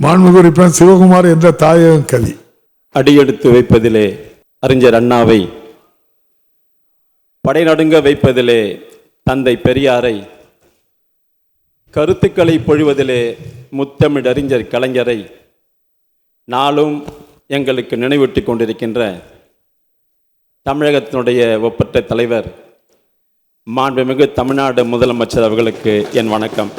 மாண்புகுறிப்பன் சிவகுமார் என்ற தாயகம் கவி. அடியெடுத்து வைப்பதிலே அறிஞர் அண்ணாவை படைநடுங்க வைப்பதிலே தந்தை பெரியாரை கருத்துக்களை பொழிவதிலே முத்தமிழ் அறிஞர் கலைஞரை நாளும் எங்களுக்கு நினைவூட்டி கொண்டிருக்கின்ற தமிழகத்தினுடைய ஒப்பற்ற தலைவர் மாண்புமிகு தமிழ்நாடு முதலமைச்சர் அவர்களுக்கு என் வணக்கம்.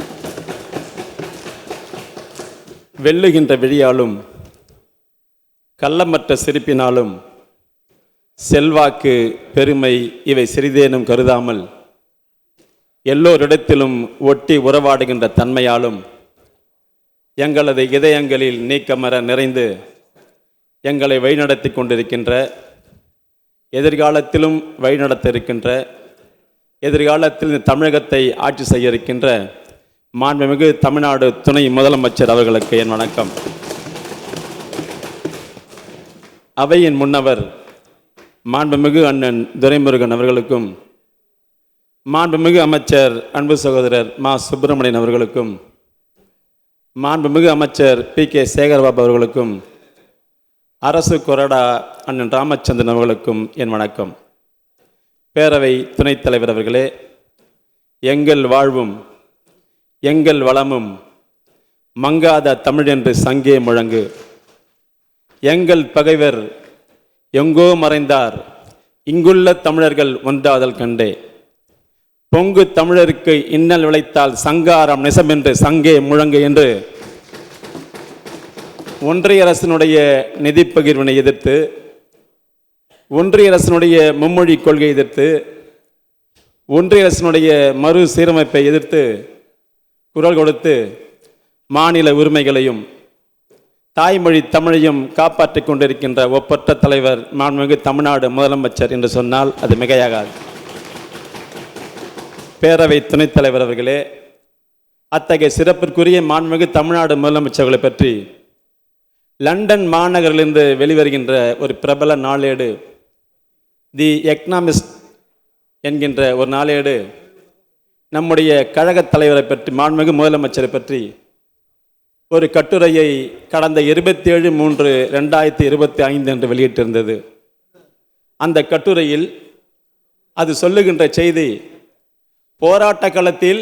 வெல்லுகின்ற விழியாலும் கள்ளமற்ற சிரிப்பினாலும் செல்வாக்கு பெருமை இவை சிறிதேனும் கருதாமல் எல்லோரிடத்திலும் ஒட்டி உறவாடுகின்ற தன்மையாலும் எங்களது இதயங்களில் நீக்கமர நிறைந்து எங்களை வழிநடத்தி கொண்டிருக்கின்ற எதிர்காலத்திலும் வழிநடத்த இருக்கின்ற எதிர்காலத்தில் தமிழகத்தை ஆட்சி செய்ய இருக்கின்ற மாண்புமிகு தமிழ்நாடு துணை முதலமைச்சர் அவர்களுக்கு என் வணக்கம். அவையின் முன்னவர் மாண்புமிகு அண்ணன் துரைமுருகன் அவர்களுக்கும் மாண்புமிகு அமைச்சர் அன்பு சகோதரர் மா சுப்பிரமணியன் அவர்களுக்கும் மாண்புமிகு அமைச்சர் பி கே சேகர்பாபு அவர்களுக்கும் அரசு கொறடா அண்ணன் ராமச்சந்திரன் அவர்களுக்கும் என் வணக்கம். பேரவை துணைத் தலைவர் அவர்களே எங்கள் வாழ்வும் எங்கள் வளமும் மங்காத தமிழ் என்று சங்கே முழங்கு. எங்கள் பகைவர் எங்கோ மறைந்தார் இங்குள்ள தமிழர்கள் ஒன்றாதல் கண்டே. பொங்கு தமிழருக்கு இன்னல் விளைத்தால் சங்காரம் நெசம் என்று சங்கே முழங்கு என்று ஒன்றிய அரசினுடைய நிதி பகிர்வினை எதிர்த்து ஒன்றிய அரசினுடைய மும்மொழி கொள்கை எதிர்த்து ஒன்றிய அரசினுடைய மறு சீரமைப்பை எதிர்த்து குரல் கொடுத்து மாநில உரிமைகளையும் தாய்மொழி தமிழையும் காப்பாற்றிக் கொண்டிருக்கின்ற ஒப்பற்ற தலைவர் மாண்புமிகு தமிழ்நாடு முதலமைச்சர் என்று சொன்னால் அது மிகையாகாது. பேரவை துணைத் தலைவர் அவர்களே அத்தகைய சிறப்பிற்குரிய மாண்புமிகு தமிழ்நாடு முதலமைச்சர்களை பற்றி லண்டன் மாநகரிலிருந்து வெளிவருகின்ற ஒரு பிரபல நாளேடு தி எக்னாமிஸ்ட் என்கின்ற ஒரு நாளேடு நம்முடைய கழகத் தலைவரை பற்றி மாண்புமிகு முதலமைச்சரை பற்றி ஒரு கட்டுரையை கடந்த இருபத்தி ஏழு மூன்று ரெண்டாயிரத்தி இருபத்தி ஐந்து என்று வெளியிட்டிருந்தது. அந்த கட்டுரையில் அது சொல்லுகின்ற செய்தி போராட்ட களத்தில்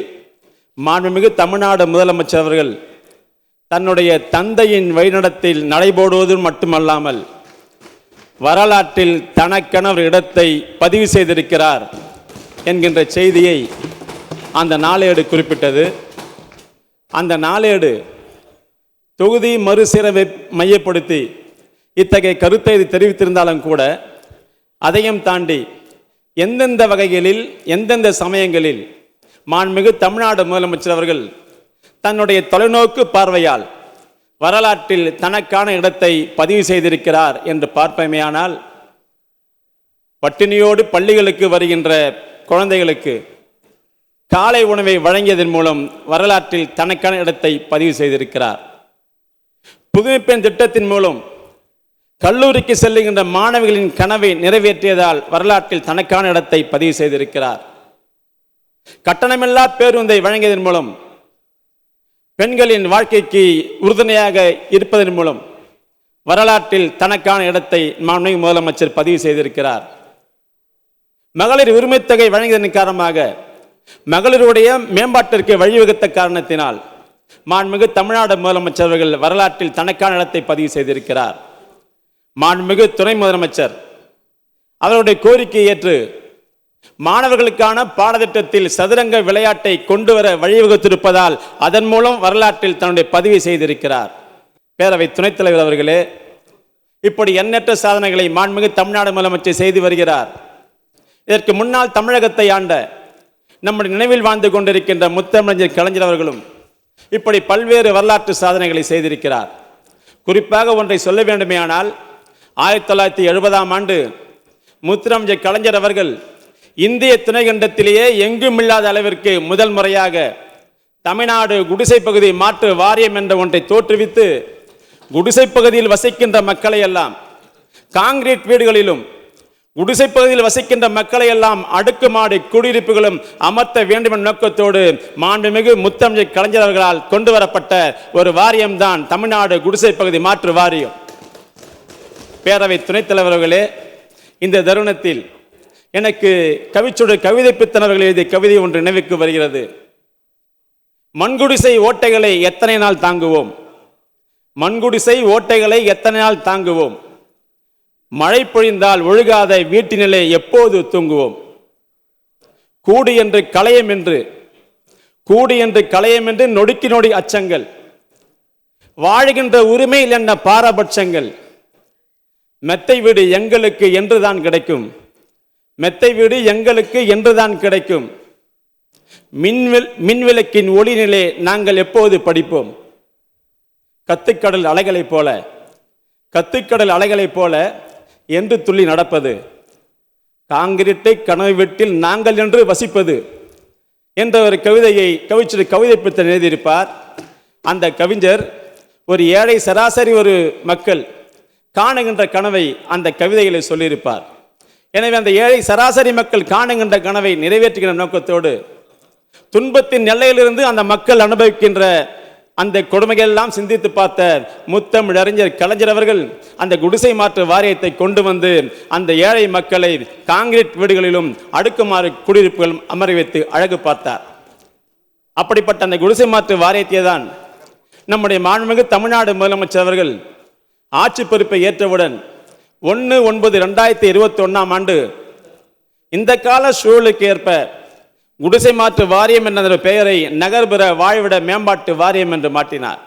மாண்புமிகு தமிழ்நாடு முதலமைச்சர் அவர்கள் தன்னுடைய தந்தையின் வழிநடத்தில் நடைபோடுவது மட்டுமல்லாமல் வரலாற்றில் தனக்கென ஒரு இடத்தை பதிவு செய்திருக்கிறார் என்கின்ற செய்தியை அந்த நாளேடு குறிப்பிட்டது. அந்த நாளேடு தொகுதி மறுசீரமை மையப்படுத்தி இத்தகைய கருத்தை இது தெரிவித்திருந்தாலும் கூட அதையும் தாண்டி எந்தெந்த வகைகளில் எந்தெந்த சமயங்களில் மாண்மிகு தமிழ்நாடு முதலமைச்சர் அவர்கள் தன்னுடைய தொலைநோக்கு பார்வையால் வரலாற்றில் தனக்கான இடத்தை பதிவு செய்திருக்கிறார் என்று பார்ப்பமையானால் பட்டினியோடு பள்ளிகளுக்கு வருகின்ற குழந்தைகளுக்கு காலை உணவை வழங்கியதன் மூலம் வரலாற்றில் தனக்கான இடத்தை பதிவு செய்திருக்கிறார். புதுமைப்பெண் திட்டத்தின் மூலம் கல்லூரிக்கு செல்லுகின்ற மாணவிகளின் கனவை நிறைவேற்றியதால் வரலாற்றில் தனக்கான இடத்தை பதிவு செய்திருக்கிறார். கட்டணமில்லா பேருந்தை வழங்கியதன் மூலம் பெண்களின் வாழ்க்கைக்கு உறுதுணையாக இருப்பதன் மூலம் வரலாற்றில் தனக்கான இடத்தை மாண்புமிகு முதலமைச்சர் பதிவு செய்திருக்கிறார். மகளிர் உரிமைத்தொகை வழங்கியதன் காரணமாக மகளிருடைய மேம்பாட்டிற்கு வழிவகுத்த காரணத்தினால் மாண்புமிகு தமிழ்நாடு முதலமைச்சர் அவர்கள் வரலாற்றில் தனக்கான இடத்தை பதிவு செய்திருக்கிறார். மாண்புமிகு துணை முதலமைச்சர் அவருடைய கோரிக்கையை ஏற்று மாணவர்களுக்கான பாடத்திட்டத்தில் சதுரங்க விளையாட்டை கொண்டு வர வழிவகுத்திருப்பதால் அதன் மூலம் வரலாற்றில் தன்னுடைய பதிவு செய்திருக்கிறார். பேரவை துணைத் தலைவர் அவர்களே இப்படி எண்ணற்ற சாதனைகளை மாண்புமிகு தமிழ்நாடு முதலமைச்சர் செய்து வருகிறார். இதற்கு முன்னால் தமிழகத்தை ஆண்ட நம்முடைய நினைவில் வாழ்ந்து கொண்டிருக்கின்ற முத்தமிழஞ்சர் கலைஞர் அவர்களும் இப்படி பல்வேறு வரலாற்று சாதனைகளை செய்திருக்கிறார். குறிப்பாக ஒன்றை சொல்ல வேண்டுமேயானால் ஆயிரத்தி தொள்ளாயிரத்தி எழுபதாம் ஆண்டு முத்துராமஜி கலைஞர் அவர்கள் இந்திய துணைக்கண்டத்திலேயே எங்கும் இல்லாத அளவிற்கு முதல் முறையாக தமிழ்நாடு குடிசை பகுதி மாற்று வாரியம் என்ற ஒன்றை தோற்றுவித்து குடிசை பகுதியில் வசிக்கின்ற மக்களை எல்லாம் காங்கிரீட் வீடுகளிலும் குடிசை பகுதியில் வசிக்கின்ற மக்களை எல்லாம் அடுக்குமாடி குடியிருப்புகளும் அமர்த்த வேண்டும் என்ற நோக்கத்தோடு மாண்புமிகு முத்தமிழ் கலைஞரவர்களால் கொண்டு வரப்பட்ட ஒரு வாரியம்தான் தமிழ்நாடு குடிசை பகுதி மாற்று வாரியம். பேரவை துணைத் தலைவர்களே இந்த தருணத்தில் எனக்கு கவிச்சுடு கவிதை பித்தனவர்கள் எழுதிய கவிதை ஒன்று நினைவுக்கு வருகிறது. மண்குடிசை ஓட்டைகளை எத்தனை நாள் தாங்குவோம்? மண்குடிசை ஓட்டைகளை எத்தனை நாள் தாங்குவோம்? மழை பொழிந்தால் ஒழுகாத வீட்டினிலே எப்போது தூங்குவோம்? கூடு என்று களையம் என்று கூடு என்று களையம் என்று நொடுக்கி நொடி அச்சங்கள். வாழ்கின்ற உரிமையில் என்ன பாரபட்சங்கள்? மெத்தை வீடு எங்களுக்கு என்றுதான் கிடைக்கும். மெத்தை வீடு எங்களுக்கு என்றுதான் கிடைக்கும். மின்வில் மின்விளக்கின் ஒளிநிலை நாங்கள் எப்போது படிப்போம்? கத்துக்கடல் அலைகளைப் போல கத்துக்கடல் அலைகளைப் போல என்று துள்ளி நடப்பது. காங்கிரீட்டை கனவு வீட்டில் நாங்கள் என்று வசிப்பது. என்ற ஒரு கவிதையை கவிச்சிறு கவிதை பிடித்த எழுதியிருப்பார். அந்த கவிஞர் ஒரு ஏழை சராசரி ஒரு மக்கள் காணுகின்ற கனவை அந்த கவிதைகளை சொல்லியிருப்பார். எனவே அந்த ஏழை சராசரி மக்கள் காணுகின்ற கனவை நிறைவேற்றுகின்ற நோக்கத்தோடு துன்பத்தின் எல்லையிலிருந்து அந்த மக்கள் அனுபவிக்கின்ற அந்த கொடுமைகள் எல்லாம் சிந்தித்து பார்த்த முத்தமிழ் அறிஞர் கலைஞர் அவர்கள் அந்த குடிசை மாற்று வாரியத்தை கொண்டு வந்து அந்த ஏழை மக்களை காங்கிரீட் வீடுகளிலும் அடுக்குமாறு குடியிருப்புகளும் அமர வைத்து அழகு பார்த்தார். அப்படிப்பட்ட அந்த குடிசை மாற்று வாரியத்தை தான் நம்முடைய மாண்புமிகு தமிழ்நாடு முதலமைச்சர் அவர்கள் ஆட்சி பொறுப்பை ஏற்றவுடன் ஒன்று ஒன்பது ரெண்டாயிரத்தி இருபத்தி ஒன்றாம் ஆண்டு இந்த கால சூழலுக்கு ஏற்ப குடிசை மாற்று வாரியம் என்ற பெயரை நகர்புற வாழ்விட மேம்பாட்டு வாரியம் என்று மாற்றினார்.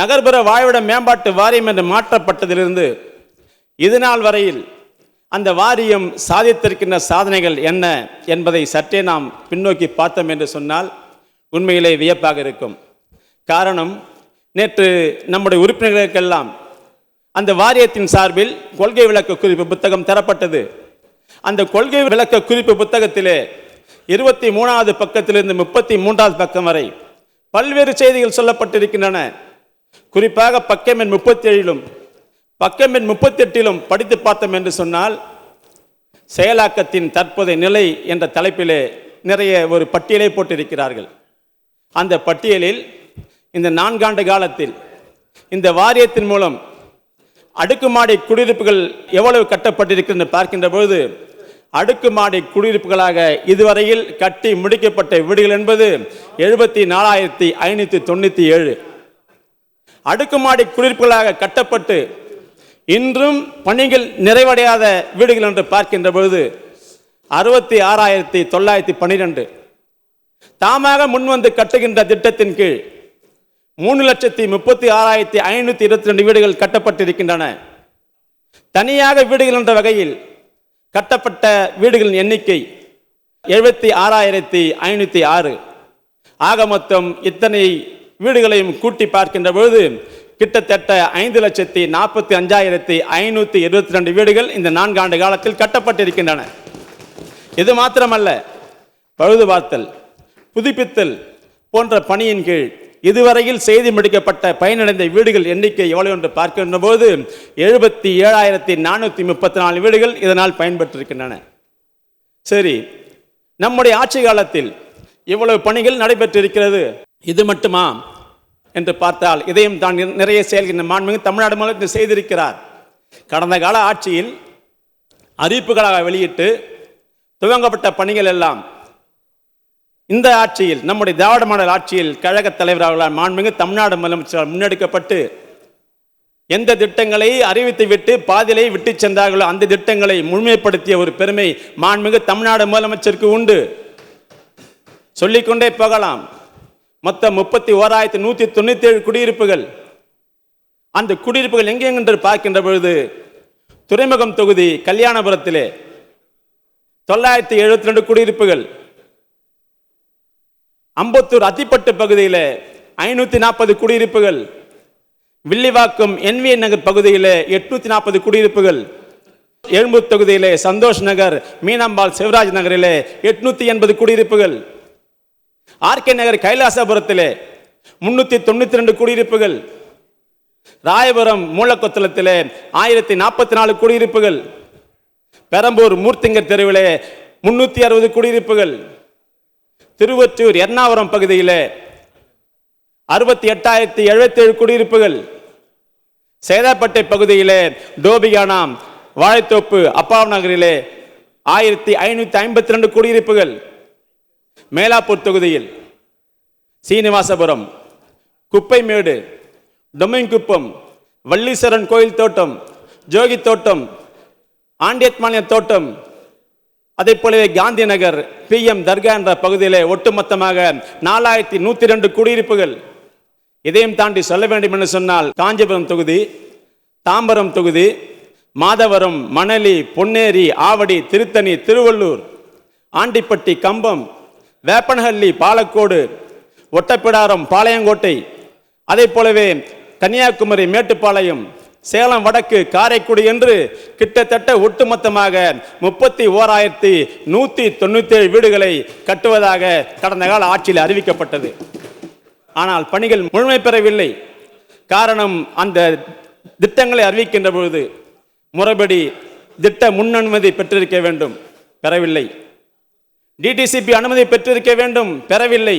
நகர்புற வாழ்விட மேம்பாட்டு வாரியம் என்று மாற்றப்பட்டதிலிருந்து இதுநாள் வரையில் அந்த வாரியம் சாதித்திருக்கின்ற சாதனைகள் என்ன என்பதை சற்றே நாம் பின்னோக்கி பார்த்தோம் என்று சொன்னால் உண்மையிலே வியப்பாக இருக்கும். காரணம் நேற்று நம்முடைய உறுப்பினர்களுக்கெல்லாம் அந்த வாரியத்தின் சார்பில் கொள்கை விளக்க குறிப்பு புத்தகம் தரப்பட்டது. அந்த கொள்கை விளக்க குறிப்பு புத்தகத்திலே இருபத்தி மூணாவது பக்கத்திலிருந்து முப்பத்தி மூன்றாவது பக்கம் வரை பல்வேறு செய்திகள் சொல்லப்பட்டிருக்கின்றன. குறிப்பாக பக்கம் எண் முப்பத்தி ஏழிலும் பக்கம் எண் முப்பத்தி எட்டிலும் படித்து பார்த்தோம் என்று சொன்னால் செயலாக்கத்தின் தற்போதைய நிலை என்ற தலைப்பிலே நிறைய ஒரு பட்டியலை போட்டிருக்கிறார்கள். அந்த பட்டியலில் இந்த நான்காண்டு காலத்தில் இந்த வாரியத்தின் மூலம் அடுக்குமாடி குடியிருப்புகள் எவ்வளவு கட்டப்பட்டிருக்கிறது பார்க்கின்ற பொழுது அடுக்குமாடி குடியிருப்புகளாக இதுவரையில் கட்டி முடிக்கப்பட்ட வீடுகள் என்பது எழுபத்தி நாலாயிரத்தி ஐநூற்றி தொண்ணூற்றி ஏழு. அடுக்குமாடி குடியிருப்புகளாக கட்டப்பட்டு இன்றும் பணிகள் நிறைவடையாத வீடுகள் என்று பார்க்கின்ற பொழுது அறுபத்தி ஆறாயிரத்தி தொள்ளாயிரத்தி பன்னிரெண்டு தாமாக முன்வந்து கட்டுகின்ற திட்டத்தின் கீழ் மூணு லட்சத்தி முப்பத்தி ஆறாயிரத்தி ஐநூற்றி இருபத்தி ரெண்டு வீடுகள் கட்டப்பட்டிருக்கின்றன. தனியாக வீடுகள் என்ற வகையில் கட்டப்பட்ட வீடுகளின் எண்ணிக்கை எழுபத்தி ஆறாயிரத்தி ஐநூற்றி ஆறு. ஆக மொத்தம் இத்தனை வீடுகளையும் கூட்டி பார்க்கின்ற பொழுது கிட்டத்தட்ட ஐந்து லட்சத்தி நாற்பத்தி அஞ்சாயிரத்தி ஐநூற்றி இருபத்தி ரெண்டு வீடுகள் இந்த நான்காண்டு காலத்தில் கட்டப்பட்டிருக்கின்றன. இது மாத்திரமல்ல பழுது பார்த்தல் புதுப்பித்தல் போன்ற பணியின் கீழ் இதுவரையில் செய்தி முடிக்கப்பட்ட பயனடைந்த வீடுகள் எண்ணிக்கை எவ்வளவு என்று பார்க்கின்ற போது எழுபத்தி ஏழாயிரத்தி நானூற்றி முப்பத்தி நாலு வீடுகள் இதனால் பயன்பெற்றிருக்கின்றன. சரி நம்முடைய ஆட்சி காலத்தில் இவ்வளவு பணிகள் நடைபெற்றிருக்கிறது இது மட்டுமா என்று பார்த்தால் இதையும் தான் நிறைய செயல்கின்ற மாண்புமிகு தமிழ்நாடு முதலமைச்சர் செய்திருக்கிறார். கடந்த கால ஆட்சியில் அறிவிப்புகளாக வெளியிட்டு துவங்கப்பட்ட பணிகள் எல்லாம் இந்த ஆட்சியில் நம்முடைய திராவிட மாடல் ஆட்சியில் கழக தலைவராக மாண்புமிகு தமிழ்நாடு முதலமைச்சரால் முன்னெடுக்கப்பட்டு எந்த திட்டங்களை அறிவித்து விட்டு பாதியிலே விட்டு சென்றார்களோ அந்த திட்டங்களை முழுமைப்படுத்திய ஒரு பெருமை மாண்புமிகு தமிழ்நாடு முதலமைச்சருக்கு உண்டு. சொல்லிக்கொண்டே போகலாம். மொத்தம் முப்பத்தி ஓராயிரத்தி நூற்றி தொண்ணூற்றி ஏழு குடியிருப்புகள். அந்த குடியிருப்புகள் எங்கெங்கென்று பார்க்கின்ற பொழுது துறைமுகம் தொகுதி கல்யாணபுரத்திலே. தொள்ளாயிரத்தி எழுபத்தி ரெண்டு குடியிருப்புகள். அம்பத்தூர் அத்திப்பட்டு பகுதியில் ஐநூற்றி நாற்பது குடியிருப்புகள் வில்லிவாக்கம் என்விஎன் நகர் பகுதியில் எட்நூற்றி நாற்பது குடியிருப்புகள் எழும்பூர் தொகுதியிலே சந்தோஷ் நகர் மீனாம்பாள் சிவராஜ் நகரிலே எட்நூற்றி எண்பது குடியிருப்புகள் ஆர்கே நகர் கைலாசபுரத்திலே முன்னூற்றி தொண்ணூற்றி ரெண்டு குடியிருப்புகள் ராயபுரம் மூலக்கொத்தளத்திலே ஆயிரத்தி நாற்பத்தி நாலு குடியிருப்புகள் பெரம்பூர் மூர்த்திங்கர் தெருவிலே முன்னூற்றி அறுபது குடியிருப்புகள் திருவொற்றியூர் எர்ணாவரம் பகுதியிலே அறுபத்தி எட்டாயிரத்தி எழுபத்தி ஏழு குடியிருப்புகள். சேதாப்பட்டை பகுதியிலே டோபியானாம் வாழைத்தோப்பு அப்பாவ் நகரிலே ஆயிரத்தி ஐநூற்றி ஐம்பத்தி ரெண்டு குடியிருப்புகள். மேலாப்பூர் தொகுதியில் சீனிவாசபுரம் குப்பைமேடு டொமின்குப்பம் வள்ளீஸ்வரன் கோயில் தோட்டம் ஜோகி தோட்டம் ஆண்டியத்மானிய தோட்டம் அதே போலவே காந்தி நகர் பி எம் தர்கா என்ற பகுதியிலே ஒட்டுமொத்தமாக நாலாயிரத்தி நூத்தி ரெண்டு குடியிருப்புகள். இதையும் தாண்டி சொல்ல வேண்டும் என்று சொன்னால் காஞ்சிபுரம் தொகுதி தாம்பரம் தொகுதி மாதவரம் மணலி பொன்னேரி ஆவடி திருத்தணி திருவள்ளூர் ஆண்டிப்பட்டி கம்பம் வேப்பனஹள்ளி பாலக்கோடு ஒட்டப்பிடாரம் பாளையங்கோட்டை அதே போலவே கன்னியாகுமரி மேட்டுப்பாளையம் சேலம் வடக்கு காரைக்குடி என்று கிட்டத்தட்ட ஒட்டுமொத்தமாக முப்பத்தி ஓராயிரத்தி நூற்றி தொண்ணூத்தேழு வீடுகளை கட்டுவதாக கடந்த கால ஆட்சியில் அறிவிக்கப்பட்டது. ஆனால் பணிகள் முழுமை பெறவில்லை. காரணம் அந்த திட்டங்களை அறிவிக்கின்ற பொழுது முறைப்படி திட்ட முன்னனுமதி பெற்றிருக்க வேண்டும் பெறவில்லை. டிடிசிபி அனுமதி பெற்றிருக்க வேண்டும் பெறவில்லை.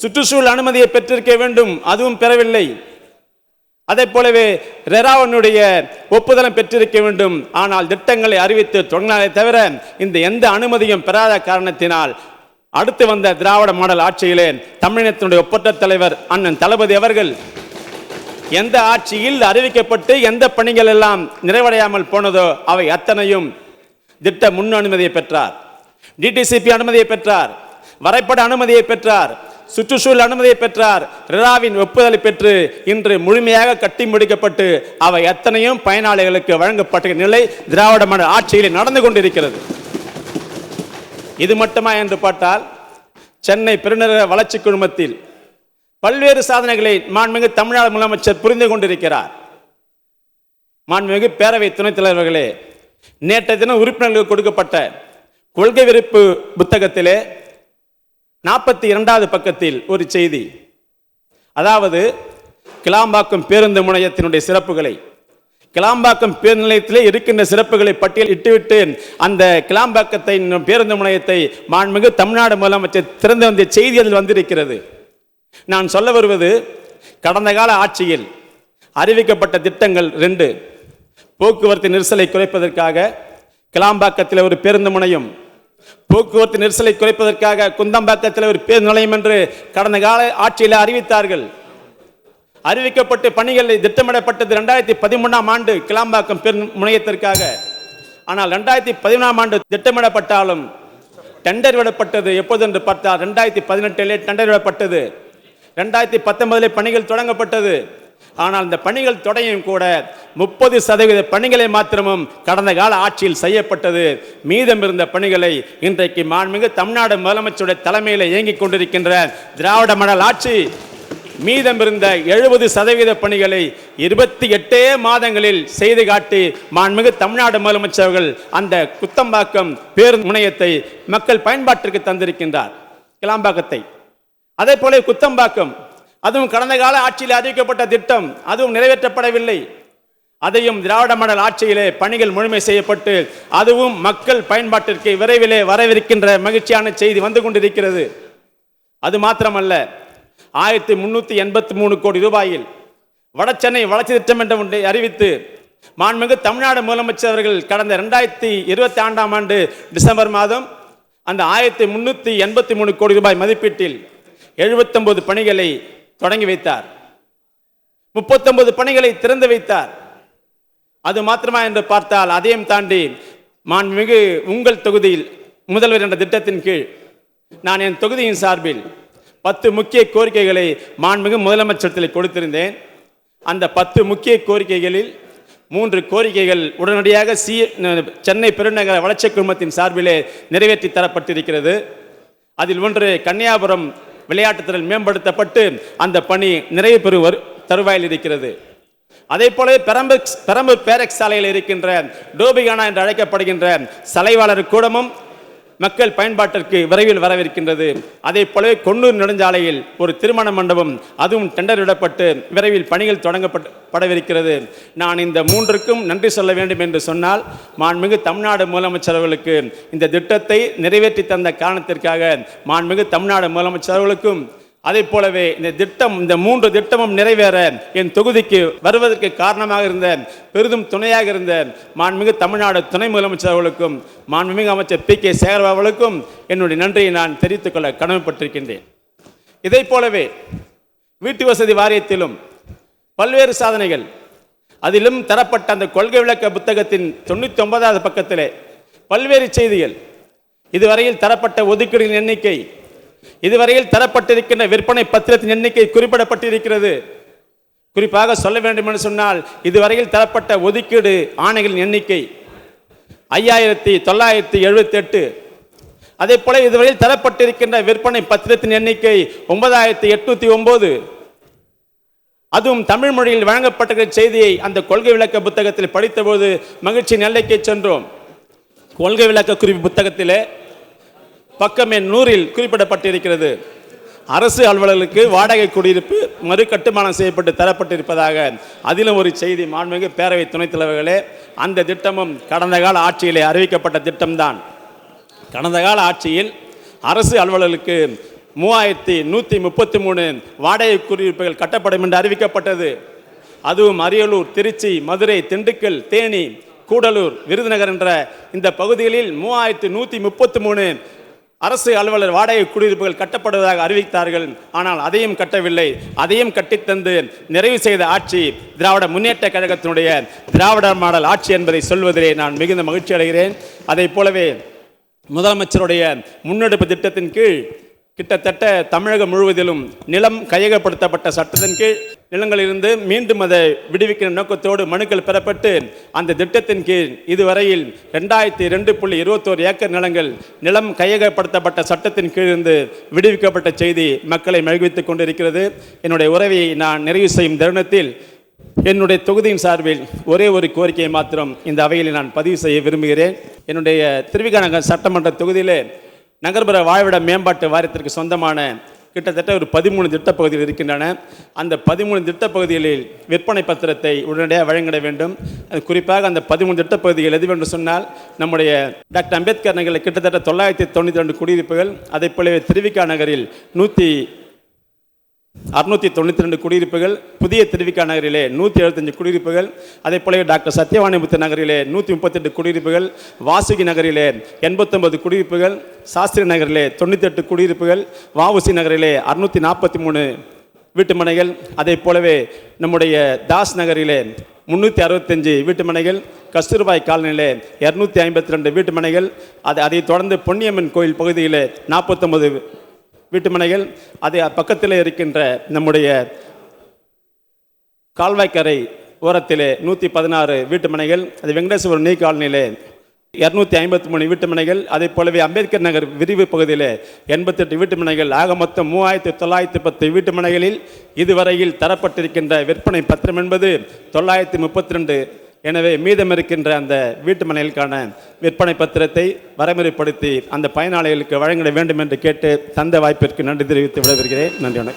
சுற்றுச்சூழல் அனுமதியை பெற்றிருக்க வேண்டும் அதுவும் பெறவில்லை. அதே போலவே ரெராவனுடைய ஒப்புதலம் பெற்றிருக்க வேண்டும். ஆனால் திட்டங்களை அறிவித்து தொடங்கினாலே தவிர இந்த எந்த அனுமதியும் பெறாத காரணத்தினால் அடுத்து வந்த திராவிட மாடல் ஆட்சியிலே தமிழினத்தினுடைய ஒப்பற்ற தலைவர் அண்ணன் தளபதி அவர்கள் எந்த ஆட்சியில் அறிவிக்கப்பட்டு எந்த பணிகள் எல்லாம் நிறைவடையாமல் போனதோ அவை அத்தனையும் திட்ட முன் அனுமதியை பெற்றார். டிடிசிபி அனுமதியை பெற்றார். வரைபட அனுமதியை பெற்றார். சுற்றுச்சூழல் அனுமதியை பெற்றார். ரெராவின் ஒப்புதலை பெற்று இன்று முழுமையாக கட்டி முடிக்கப்பட்டு அவை எத்தனையும் பயனாளிகளுக்கு வழங்கப்பட்ட நிலை திராவிட மாடல் ஆட்சியில் நடந்து கொண்டிருக்கிறது. இது மட்டுமா என்று பார்த்தால் சென்னை பெருநகர வளர்ச்சி குழுமத்தில் பல்வேறு சாதனைகளை மாண்புமிகு தமிழ்நாடு முதலமைச்சர் புரிந்து கொண்டிருக்கிறார். மாண்புமிகு பேரவை துணைத் தலைவர்களே நேற்றைய தினம் உறுப்பினர்களுக்கு கொடுக்கப்பட்ட கொள்கை விருப்பு புத்தகத்திலே நாற்பத்தி இரண்டாவது பக்கத்தில் ஒரு செய்தி. அதாவது கிளாம்பாக்கம் பேருந்து முனையத்தினுடைய சிறப்புகளை. கிளாம்பாக்கம் பேருந்து நிலையத்திலே இருக்கின்ற சிறப்புகளை பட்டியல் இட்டுவிட்டு அந்த கிளாம்பாக்கத்தை பேருந்து முனையத்தை மாண்புமிகு தமிழ்நாடு முதலமைச்சர் திறந்து வந்த செய்தி அதில் வந்திருக்கிறது. நான் சொல்ல வருவது கடந்த கால ஆட்சியில் அறிவிக்கப்பட்ட திட்டங்கள் ரெண்டு. போக்குவரத்து நெரிசலை குறைப்பதற்காக கிளாம்பாக்கத்தில் ஒரு பேருந்து முனையும் போக்குவரத்து நெரிசலை குறைப்பதற்காக குந்தம்பாக்கத்தில் ஒரு பேருந்து நிலையம் என்று கடந்த கால ஆட்சியில் அறிவித்தார்கள். அறிவிக்கப்பட்டு பணிகள் திட்டமிடப்பட்டது ரெண்டாயிரத்தி பதிமூணாம் ஆண்டு கிளாம்பாக்கம் பேருந்து முனையத்திற்காக. ஆனால் ரெண்டாயிரத்தி பதிமூணாம் ஆண்டு திட்டமிடப்பட்டாலும் டெண்டர் விடப்பட்டது. எப்போது என்று பார்த்தால் ரெண்டாயிரத்தி பதினெட்டிலே டெண்டர் விடப்பட்டது. ரெண்டாயிரத்தி பத்தொன்பதிலே பணிகள் தொடங்கப்பட்டது. ஆனால் இந்த பணிகள் தொடையும் கூட முப்பது சதவீத பணிகளை மாத்திரமும் கடந்த கால ஆட்சியில் செய்யப்பட்டது. மீதம் இருந்த பணிகளை இன்றைக்கு மாண்புமிகு தமிழ்நாடு முதலமைச்சருடைய தலைமையில் இயங்கிக் கொண்டிருக்கின்ற திராவிட மணல் ஆட்சி மீதம் இருந்த எழுபது சதவீத பணிகளை இருபத்தி எட்டே மாதங்களில் செய்து காட்டி மாண்புமிகு தமிழ்நாடு முதலமைச்சர்கள் அந்த குத்தம்பாக்கம் பேருந்து முனையத்தை மக்கள் பயன்பாட்டிற்கு தந்திருக்கின்றார். கிளாம்பாக்கத்தை. அதே போல குத்தம்பாக்கம் அதுவும் கடந்த கால ஆட்சியில் அறிவிக்கப்பட்ட திட்டம். அதுவும் நிறைவேற்றப்படவில்லை. அதையும் திராவிட மண்டல் ஆட்சியிலே பணிகள் முழுமை செய்யப்பட்டு அதுவும் மக்கள் பயன்பாட்டிற்கு விரைவிலே வரவிருக்கின்ற மகிழ்ச்சியான செய்தி வந்து கொண்டிருக்கிறது. அது மாத்திரமல்ல ஆயிரத்தி முன்னூத்தி எண்பத்தி மூணு கோடி ரூபாயில் வடச்சென்னை வளர்ச்சி திட்டம் என்ற ஒன்றை அறிவித்து மாண்புமிகு தமிழ்நாடு முதலமைச்சர் அவர்கள் கடந்த ரெண்டாயிரத்தி இருபத்தி ஆண்டாம் ஆண்டு டிசம்பர் மாதம் அந்த ஆயிரத்தி முன்னூத்தி எண்பத்தி மூணு கோடி ரூபாய் மதிப்பீட்டில் எழுபத்தொன்பது பணிகளை தொடங்கி வைத்தார். முப்பத்தொன்பது பணிகளை திறந்து வைத்தார். அது மாத்திரமா என்று பார்த்தால் அதையும் தாண்டி மாண்புமிகு உங்கள் தொகுதியில் முதல்வர் என்ற திட்டத்தின் கீழ் நான் என் தொகுதியின் சார்பில் பத்து முக்கிய கோரிக்கைகளை மாண்புமிகு முதலமைச்சரத்தில் கொடுத்திருந்தேன். அந்த பத்து முக்கிய கோரிக்கைகளில் மூன்று கோரிக்கைகள் உடனடியாக சி சென்னை பெருநகர வளர்ச்சி குழுமத்தின் சார்பிலே நிறைவேற்றி தரப்பட்டிருக்கிறது. அதில் ஒன்று கன்னியாபுரம் விளையாட்டுத்திறன் மேம்படுத்தப்பட்டு அந்த பணி நிறைவு பெறுவர் தருவாயில் இருக்கிறது. அதே போல பெரம்பு பெரம்பூர் பேரக் சாலையில் இருக்கின்ற டோபிகானா என்று அழைக்கப்படுகின்ற சலைவாளர் கூடமும் மக்கள் பயன்பாட்டிற்கு விரைவில் வரவிருக்கின்றது. அதே போலவே கொன்னூர் நெடுஞ்சாலையில் ஒரு திருமண மண்டபம் அதுவும் டெண்டர் விடப்பட்டு விரைவில் பணிகள் தொடங்கப்பட்டு படவிருக்கிறது. நான் இந்த மூன்றுக்கும் நன்றி சொல்ல வேண்டும் என்று சொன்னால் மாண்புமிகு தமிழ்நாடு முதலமைச்சர் அவர்களுக்கு இந்த திட்டத்தை நிறைவேற்றி தந்த காரணத்திற்காக மாண்புமிகு தமிழ்நாடு முதலமைச்சர் அவர்களுக்கும் அதே போலவே இந்த திட்டம் இந்த மூன்று திட்டமும் நிறைவேற என் தொகுதிக்கு வருவதற்கு காரணமாக இருந்த பெரிதும் துணையாக இருந்த மாண்புமிகு தமிழ்நாடு துணை முதலமைச்சர் அவர்களுக்கும் மாண்புமிகு அமைச்சர் பி. கே. சேகர் அவர்களுக்கும் என்னுடைய நன்றியை நான் தெரிவித்துக் கொள்ள கடமைப்பட்டிருக்கின்றேன். இதை போலவே வீட்டு வசதி வாரியத்திலும் பல்வேறு சாதனைகள். அதிலும் தரப்பட்ட அந்த கொள்கை விளக்க புத்தகத்தின் தொண்ணூற்றி ஒன்பதாவது பக்கத்திலே பல்வேறு செய்திகள். இதுவரையில் தரப்பட்ட ஒதுக்கீடுகளின் எண்ணிக்கை இதுவரையில் தரப்பட்டிருக்கின்ற விற்பனை பத்திரத்தின் எண்ணிக்கை குறிப்பிடப்பட்டிருக்கிறது. குறிப்பாக சொல்ல வேண்டும் என்று சொன்னால் இதுவரையில் தரப்பட்ட ஒதுக்கீடு ஆணைகளின் எண்ணிக்கை ஐயாயிரத்தி தொள்ளாயிரத்தி எழுபத்தி எட்டு. அதே போல இதுவரையில் தரப்பட்டிருக்கின்ற விற்பனை பத்திரத்தின் எண்ணிக்கை ஒன்பதாயிரத்தி எட்நூத்தி ஒன்பது அதுவும் தமிழ் மொழியில் வழங்கப்பட்ட செய்தியை அந்த கொள்கை விளக்க புத்தகத்தில் படித்தபோது மகிழ்ச்சி எல்லைக்கு சென்றோம். கொள்கை விளக்க குறிப்பு புத்தகத்திலே பக்கம் எண் நூறில் குறிப்பிடப்பட்டிருக்கிறது. அரசு அலுவலர்களுக்கு வாடகை குடியிருப்பு மறு கட்டுமானம் செய்யப்பட்டு தரப்பட்டிருப்பதாக அதிலும் ஒரு செய்தி. மாண்புமிகு பேரவை துணைத் தலைவர்களே அந்த திட்டமும் கடந்த கால ஆட்சியிலே அறிவிக்கப்பட்ட திட்டம்தான். கடந்த கால ஆட்சியில் அரசு அலுவலர்களுக்கு மூவாயிரத்தி நூற்றி முப்பத்தி மூணு வாடகை குடியிருப்புகள் கட்டப்படும் என்று அறிவிக்கப்பட்டது. அதுவும் அரியலூர் திருச்சி மதுரை திண்டுக்கல் தேனி கூடலூர் விருதுநகர் என்ற இந்த பகுதிகளில் மூவாயிரத்தி நூற்றி முப்பத்தி மூணு அரசு அலுவலர் வாடகை குடியிருப்புகள் கட்டப்படுவதாக அறிவித்தார்கள். ஆனால் அதையும் கட்டவில்லை. அதையும் கட்டித்தந்து நிறைவு செய்த ஆட்சி திராவிட முன்னேற்ற கழகத்தினுடைய திராவிட மாடல் ஆட்சி என்பதை சொல்வதிலே நான் மிகுந்த மகிழ்ச்சி அடைகிறேன். அதை போலவே முதலமைச்சருடைய முன்னெடுப்பு திட்டத்தின் கீழ் கிட்டத்தட்ட தமிழகம் முழுவதிலும் நிலம் கையகப்படுத்தப்பட்ட சட்டத்தின் கீழ் நிலங்களிலிருந்து மீண்டும் அதை விடுவிக்கிற நோக்கத்தோடு மனுக்கள் பெறப்பட்டு அந்த திட்டத்தின் கீழ் இதுவரையில் ரெண்டாயிரத்தி ரெண்டு புள்ளி இருபத்தோரு ஏக்கர் நிலங்கள் நிலம் கையகப்படுத்தப்பட்ட சட்டத்தின் கீழ் இருந்து விடுவிக்கப்பட்ட செய்தி மக்களை மகிழ்வித்துக் கொண்டிருக்கிறது. என்னுடைய உறவை நான் நிறைவு செய்யும் தருணத்தில் என்னுடைய தொகுதியின் சார்பில் ஒரே ஒரு கோரிக்கையை மாத்திரம் இந்த அவையில் நான் பதிவு செய்ய விரும்புகிறேன். என்னுடைய திருவிகாநகர் சட்டமன்ற தொகுதியிலே நகர்ப்புற வாழ்விட மேம்பாட்டு வாரியத்திற்கு சொந்தமான கிட்டத்தட்ட ஒரு பதிமூணு திட்டப்பகுதிகள் இருக்கின்றன. அந்த பதிமூணு திட்டப்பகுதிகளில் விற்பனை பத்திரத்தை உடனடியாக வழங்கிட வேண்டும். அது குறிப்பாக அந்த பதிமூணு திட்டப்பகுதிகள் வேண்டும் சொன்னால் நம்முடைய டாக்டர் அம்பேத்கர் நகரில் கிட்டத்தட்ட தொள்ளாயிரத்தி தொண்ணூற்றி ரெண்டு குடியிருப்புகள் அதைப் போலவே திருவிக்கா நகரில் நூற்றி அறுநூற்றி தொண்ணூற்றி ரெண்டு குடியிருப்புகள் புதிய திருவிக்கா நகரிலே நூற்றி எழுபத்தஞ்சு குடியிருப்புகள் அதே போலவே டாக்டர் சத்யவாணிமுத்து நகரிலே நூற்றி முப்பத்தெட்டு குடியிருப்புகள் வாசுகி நகரிலே எண்பத்தொன்பது குடியிருப்புகள் சாஸ்திரி நகரிலே தொண்ணூத்தெட்டு குடியிருப்புகள் வாவுசி நகரிலே அறுநூற்றி நாற்பத்தி மூணு வீட்டுமனைகள் அதே போலவே நம்முடைய தாஸ் நகரிலே முந்நூற்றி அறுபத்தஞ்சு வீட்டுமனைகள் கஸ்தூர்பாய் காலனியிலே இரநூத்தி ஐம்பத்தி ரெண்டு வீட்டுமனைகள் அதை அதைத் தொடர்ந்து பொன்னியம்மன் கோயில் பகுதியிலே நாற்பத்தொம்பது வீட்டுமனைகள் அதை பக்கத்தில் இருக்கின்ற நம்முடைய கால்வாய்க்கரை ஓரத்திலே நூற்றி பதினாறு வீட்டுமனைகள் அது வெங்கடேஸ்வரர் நீ காலனியிலே இரநூத்தி ஐம்பத்தி மூணு வீட்டுமனைகள் அதே போலவே அம்பேத்கர் நகர் விரிவு பகுதியில் எண்பத்தெட்டு வீட்டுமனைகள் ஆக மொத்தம் மூவாயிரத்தி தொள்ளாயிரத்தி பத்து வீட்டுமனைகளில் இதுவரையில் தரப்பட்டிருக்கின்ற விற்பனை பத்திரம் என்பது தொள்ளாயிரத்தி முப்பத்தி ரெண்டு எனவே மீதம் இருக்கின்ற அந்த வீட்டு மனைகளுக்கான விற்பனை பத்திரத்தை வரைமுறைப்படுத்தி அந்த பயனாளிகளுக்கு வழங்கிட வேண்டும் என்று கேட்டு தந்த வாய்ப்பிற்கு நன்றி தெரிவித்து விடைபெறுகிறேன். நன்றி வணக்கம்.